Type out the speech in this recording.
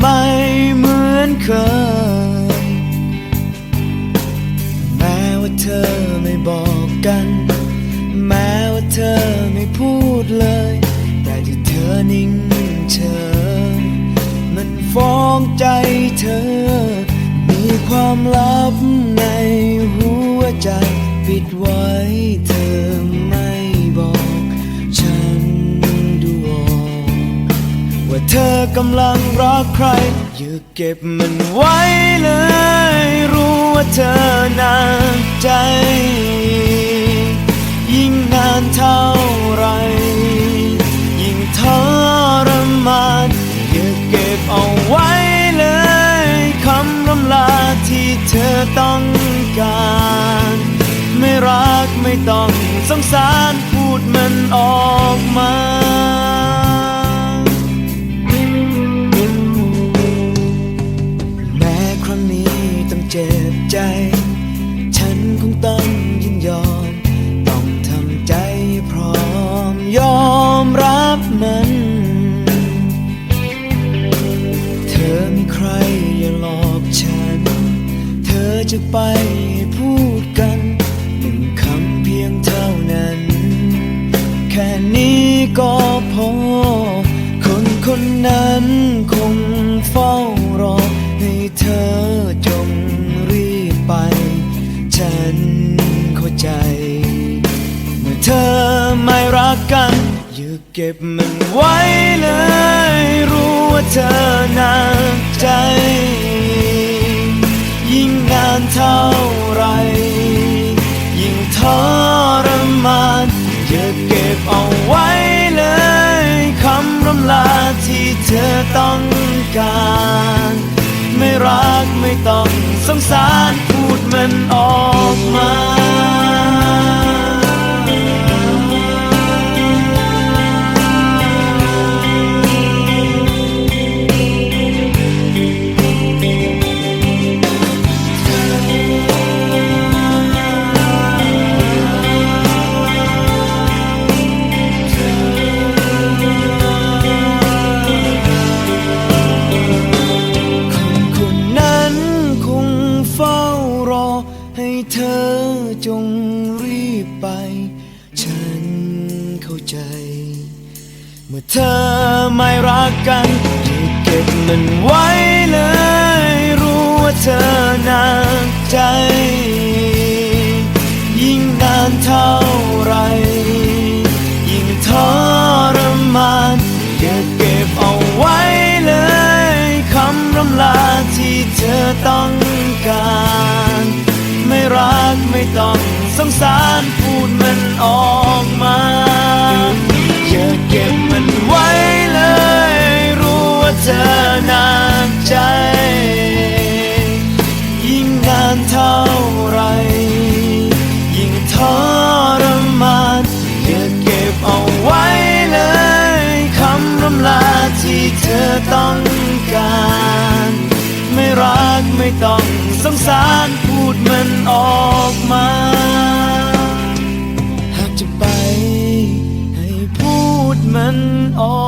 ไม่เหมือนเคย แม้ว่าเธอไม่บอกกัน แม้ว่าเธอไม่พูดเลย แต่ที่เธอนิ่งเฉยมันฟ้องใจเธอ มีความลับในหัวใจปิดไว้เธอม่ อกำลังรักใคร อย่าเก็บมันไว้เลย รู้ว่าเธอนานใจ ยิ่งนานเท่าไร ยิ่งทรมานอย่าเก็บเอาไว้เลยคำรำลาที่เธอต้องการ ไม่รักไม่ต้องสงสารพูดมันออกมา บใจ ฉันคงต้องยินยอม ต้องทำใจพร้อมยอมรับมัน เธอมีใครอย่าหลอกฉัน เธอจะไปให้พูดกันหนึ่งคำเพียงเท่านั้น แค่นี้ก็พอ เข้าใจ เมื่อเธอไม่รักกัน อย่าเก็บมันไว้เลย รู้ว่าเธอหนานใจ ยิ่งนานเท่าไร ยิ่งทรมานอย่าเก็บเอาไว้เลยคำรำลาที่เธอต้องการ ไม่รักไม่ต้องสงสาร พูดมั เธอจงรีบไป ฉันเข้าใจ เมื่อเธอไม่รักกันอย่าเก็บมันไว้เลย รู้ว่าเธอหนานใจ ยิ่งนานเท่าไร ยิ่งทรมานอย่าเก็บเอาไว้เลยคำรำลาที่เธอต้อง ไม่ต้องสงสารพูดมันออกมา อย่าเก็บมันไว้เลย รู้ว่าเธอนานใจ ยิ่งนานเท่าไร ยิ่งทรมานอย่าเก็บเอาไว้เลยคำรำลาที่เธอต้อง ไม่ต้องสงสารพูดมันออกมา หากจะไปให้พูดมันออก